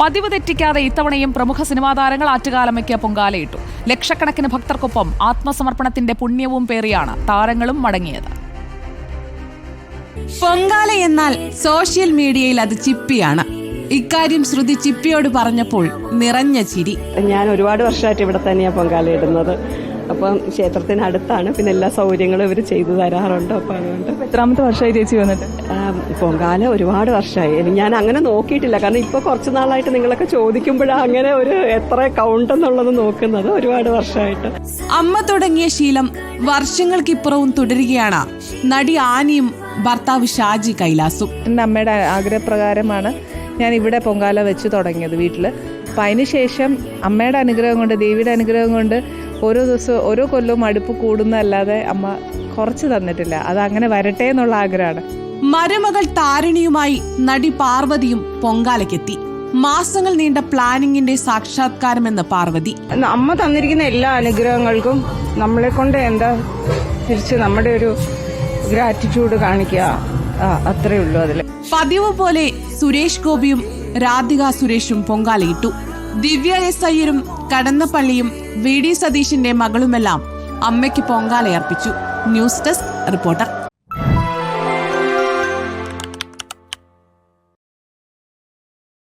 പതിവ് തെറ്റിക്കാതെ ഇത്തവണയും പ്രമുഖ സിനിമാ താരങ്ങൾ ആറ്റുകാലമ്മയ്ക്ക് പൊങ്കാലയിട്ടു. ലക്ഷക്കണക്കിന് ഭക്തർക്കൊപ്പം ആത്മസമർപ്പണത്തിന്റെ പുണ്യവും പേറിയാണ് താരങ്ങളും മടങ്ങിയത്. പൊങ്കാല എന്നാൽ സോഷ്യൽ മീഡിയയിൽ അത് ചിപ്പിയാണ്. ഇക്കാര്യം ശ്രുതി ചിപ്പിയോട് പറഞ്ഞപ്പോൾ നിറഞ്ഞ ചിരി. ഞാൻ ഒരുപാട് വർഷമായിട്ട് ഇവിടെ തന്നെയാണ് പൊങ്കാല ഇടുന്നത്. അപ്പം ക്ഷേത്രത്തിന് അടുത്താണ്. പിന്നെ എല്ലാ സൗകര്യങ്ങളും ഇവർ ചെയ്തു തരാറുണ്ട്. അപ്പം അതുകൊണ്ട് എത്രാമത്തെ വർഷമായി ചേച്ചി വന്നിട്ട്? പൊങ്കാല ഒരുപാട് വർഷമായി. ഇനി ഞാൻ അങ്ങനെ നോക്കിയിട്ടില്ല. കാരണം ഇപ്പോൾ കുറച്ച് നാളായിട്ട് നിങ്ങളൊക്കെ ചോദിക്കുമ്പോഴാണ് അങ്ങനെ ഒരു എത്ര കൗണ്ട് എന്നുള്ളത് നോക്കുന്നത്. ഒരുപാട് വർഷമായിട്ട്. അമ്മ തുടങ്ങിയ ശീലം വർഷങ്ങൾക്കിപ്പുറവും തുടരുകയാണ്. നടി ആനിയും ഭർത്താവ് ഷാജി കൈലാസും. എന്റെ അമ്മയുടെ ആഗ്രഹപ്രകാരമാണ് ഞാൻ ഇവിടെ പൊങ്കാല വെച്ച് തുടങ്ങിയത് വീട്ടിൽ അപ്പം അതിന് ശേഷം അമ്മയുടെ അനുഗ്രഹം കൊണ്ട് ദേവിയുടെ അനുഗ്രഹം കൊണ്ട് ഓരോ ദിവസവും ഓരോ കൊല്ലവും അടുപ്പ് കൂടുന്നതല്ലാതെ അമ്മ കുറച്ച് തന്നിട്ടില്ല. അത് അങ്ങനെ വരട്ടെ എന്നുള്ള ആഗ്രഹമാണ്. മരമകൾ താരിണിയുമായി നടി പാർവതിയും പൊങ്കാലയ്ക്കെത്തി. മാസങ്ങൾ നീണ്ട പ്ലാനിങ്ങിന്റെ സാക്ഷാത്കാരമെന്ന് പാർവതി. അമ്മ തന്നിരിക്കുന്ന എല്ലാ അനുഗ്രഹങ്ങൾക്കും നമ്മളെ കൊണ്ട് എന്താ തിരിച്ച് നമ്മുടെ ഒരു ഗ്രാറ്റിറ്റ്യൂഡ് കാണിക്കുക. അത്രേ ഉള്ളൂ അതിൽ പതിവ് പോലെ സുരേഷ് ഗോപിയും രാധിക സുരേഷും പൊങ്കാലയിട്ടു. ദിവ്യ എസ് അയ്യരും കടന്നപ്പള്ളിയും വി ഡി സതീഷിന്റെ മകളുമെല്ലാം അമ്മയ്ക്ക് പൊങ്കാലയർപ്പിച്ചു ന്യൂസ് ഡെസ്ക് റിപ്പോർട്ടർ.